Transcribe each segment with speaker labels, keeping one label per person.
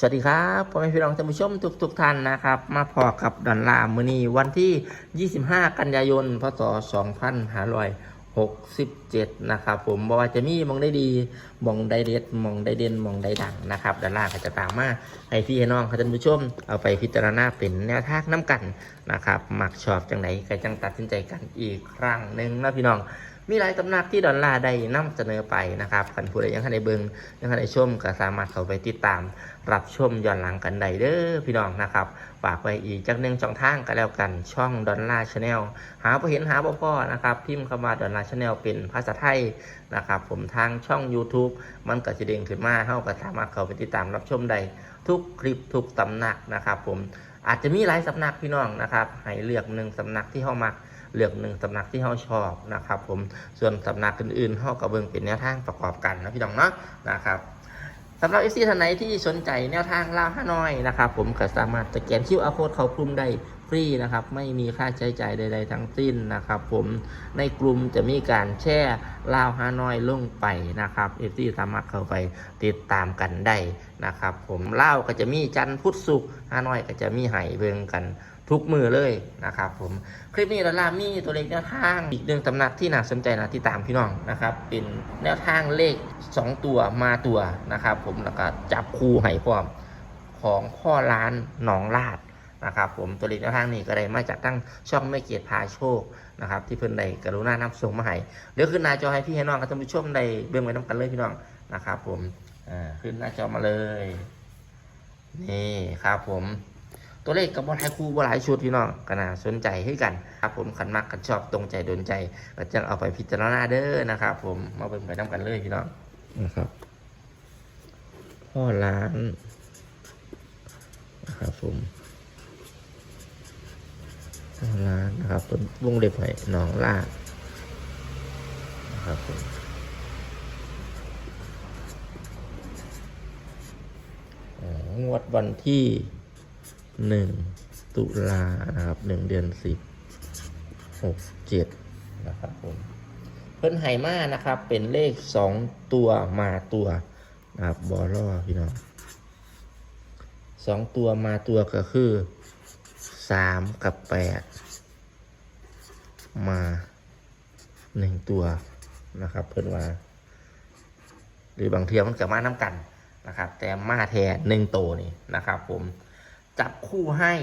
Speaker 1: สวัสดีครับพ่อแม่พี่น้องท่านผู้ชมทุกทุกๆท่านนะครับ มาพอกับดอนลามือนีวันที่ 25 กันยายน พศ 2567 นะครับผมบอกว่าจะมีมองได้ดีมองได้เด็ดมองได้เด่นมองได้ดังนะครับดอนลาร์ก็จะตามมาให้พี่น้องท่านผู้ชม เอาไปพิจารณาเป็นแนวทางน้ำกันนะครับหมักชอบจังไหนก็จังตัดสินใจกันอีกครั้งหนึ่งนะพี่น้อง มีหลายตำหนักที่ดอลลาร์ได้นำเสนอไปนะครับคันผู้ใดยังทันได้เบิงยังทันได้ชมก็สามารถเข้าไปติดตาม รับชมย้อนหลังกันได้เด้อพี่น้องนะครับฝากไว้อีกจากหนึ่งช่องทางก็แล้วกันช่องดอลลาร์ชาแนลหาพอเห็นหาบ่พ่อนะครับพิมพ์คำว่าดอลลาร์ชาแนลเป็นภาษาไทยนะครับผมทางช่อง YouTube มันก็จะเด้งขึ้นมาเฮาก็สามารถเข้าไปติดตามรับชมได้ทุกคลิปทุกตำหนักนะครับผม อาจจะมีหลายสำนักพี่น้องนะครับให้เลือกหนึ่งสำนักที่เฮามาเลือกหนึ่งสำนักที่เขาชอบนะครับผมส่วนสำนักอื่นๆเขากับเบิ้งเป็นแนวทางประกอบกันนะพี่น้องเนาะนะครับสำหรับเอซีท่านไหนที่สนใจแนวทางลาวฮานอยนะครับผมก็สามารถสแกนคิวอาร์โค้ดเขากลุ่มได้ ฟรีนะครับ ไม่มีค่าใช้จ่ายใด ๆ ทั้งสิ้นนะครับ ผมในกลุ่มจะมีการแช่ลาวฮานอยลงไปนะครับเอซีสามารถเข้าไปติดตามกันได้นะครับ ผมลาวก็จะมีจันทร์พุธศุกร์ฮานอยก็จะมีไห้เบิงกันทุกมือเลยนะครับผมคลิปนี้ดอลลาร์มีตัวเลขแนวทางอีกหนึ่งตำหนักที่น่าสนใจนะที่ตามพี่น้องนะครับ เป็นแนวทางเลข 2 ตัวมาตัวนะครับ ผมแล้วก็จับคู่ให้พร้อมของพ่อร้านหนองลาด นะครับผมตัวเลขแนวทางนี้ก็ได้มาจากตั้งช่องไม่เกียรติพาโชคนะครับที่เพิ่นได้กรุณานำส่งมาให้เดี๋ยวขึ้นหน้าจอให้พี่ให้น้องกับท่านผู้ชมได้เบิ่งไว้น้ำกันเลยพี่น้องนะครับผมอ่าขึ้นหน้าจอมาเลย นี่ครับผมตัวเลขกับบอลไทยคูบอลหลายชุดพี่น้องก็น่าสนใจให้กันครับผมขันมักกันชอบตรงใจโดนใจก็จะเอาไปพิจารณาเด้อนะครับผมมาเป็นไปน้ำกันเลยพี่น้องนะครับพ่อร้านนะครับผม พ่านนะครับเป็นวงเล็บให้หนองลาดนะครับผมงวดวันที่หนึ่งตุลานะครับหนึ่งเดือนสิบหกเจ็ดนะครับผมเพิ่นไห่มานะครับ เป็นเลขสองตัวมาตัวนะครับบอลอพี่น้องสองตัวมาตัวก็คือสามกับแปด มาหนึ่งตัวนะครับ เพิ่นว่า หรือบางเทียมันกับมาน้ำกันนะครับ แต่มาแทนหนึ่งโตวนี่นะครับ ผมจับคู่ให้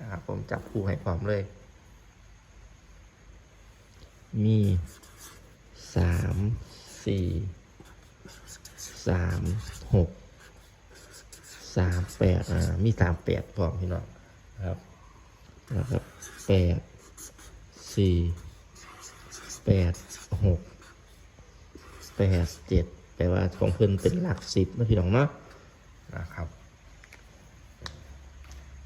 Speaker 1: นะครับผมจับคู่ให้พร้อมเลย มีสามสี่สามหกสามแปดอ่ามีสามแปดพร้อมพี่น้องนะครับนะครับแปด สี่แปดหกแปดเจ็ดแปลว่าของเพิ่นเป็นหลักสิบนะพี่น้องเนาะนะครับ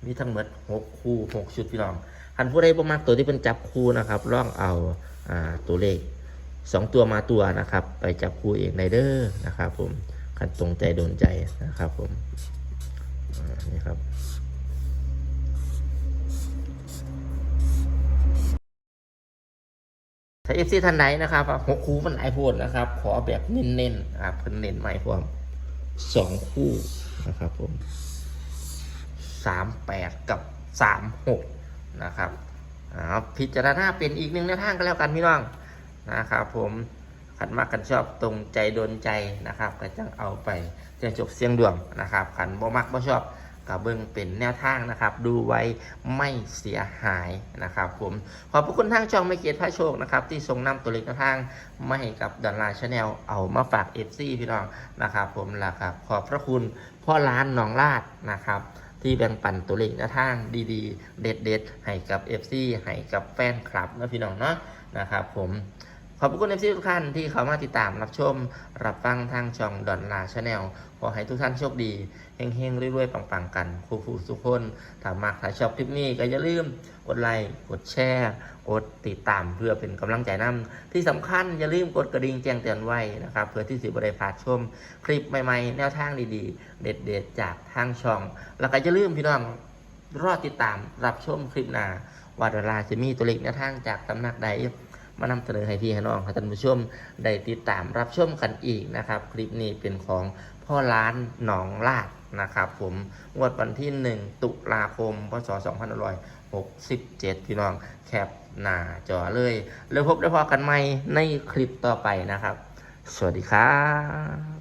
Speaker 1: มีทั้งหมดหกคู่หกชุดพี่น้องคันผู้ใดประมาณตัวที่เป็นจับคู่นะครับลองเอาอ่าตัวเลขสองตัวมาตัวนะครับ ไปจับคู่เองในเด้อนะครับ ผมคันตรงใจโดนใจนะครับ ผมนี่ครับาเอฟซีท่านใดนะครับหกคู่มันหลายโพดนะครับ ขอแบบเน้นๆนะครับเพิ่นเน้นใหม่พร้อมสองคู่นะครับผมสามแปดกับสามหกนะครับอ่าพิจารณาเป็นอีกหนึ่งแนวทางก็แล้วกันพี่น้องนะครับผมขันมากกันชอบตรงใจโดนใจนะครับก็จังเอาไปเสียงจบเสียงดวงนะครับขันบ่มักบ่ชอบ กับเบิ้องเป็นแนวทางนะครับ ดูไว้ไม่เสียหายนะครับ ผมขอบพระคุณทางช่องไม่เกียรติพระโชคนะครับ ที่ทรงนำตัวเลขแนวทางมาให้กับดอนลาชาแนลเอามาฝากเอฟซีพี่น้องนะครับ ผมล่ะครับ ขอบพระคุณพ่อร้านหนองลาดนะครับ ที่แบ่งปันตัวเลขแนวทางดีๆ เด็ดๆให้กับ FC ให้กับแฟนคลับนะพี่น้องเนาะนะครับ ผม ขอบคุณ FC ทุกท่านที่เข้ามาติดตามรับชม รับฟังทางช่องดอนลาชาแนลขอให้ทุกท่านโชคดีเฮงๆรวยๆปังๆ กันคู่ผู้ทุกคนถ้ามากถ้าชอบคลิปนี้ก็อย่าลืมกดไลค์กดแชร์ กดติดตามเพื่อเป็นกำลังใจนำที่สำคัญอย่าลืมกดกระดิ่งแจ้งเตือนไว้นะครับเพื่อที่สิบได้พลาดชม คลิปใหม่ๆ แนวทางดีๆ เด็ดๆ จากทางช่อง แล้วก็อย่าลืมพี่น้องรอติดตามรับชมคลิปหน้าว่าดาราจะมีตัวเลขแนวทางจากตำหนักใด มานำเสนอให้พี่ให้น้องให้ท่านผู้ชมได้ติดตามรับชมกันอีกนะครับ คลิปนี้เป็นของพ่อร้านหนองลาดนะครับ ผมงวดวันที่ 1 ตุลาคมพศ2567 พี่น้องแคปหน้าจอเลย แล้วพบได้พอกันใหม่ในคลิปต่อไปนะครับ สวัสดีครับ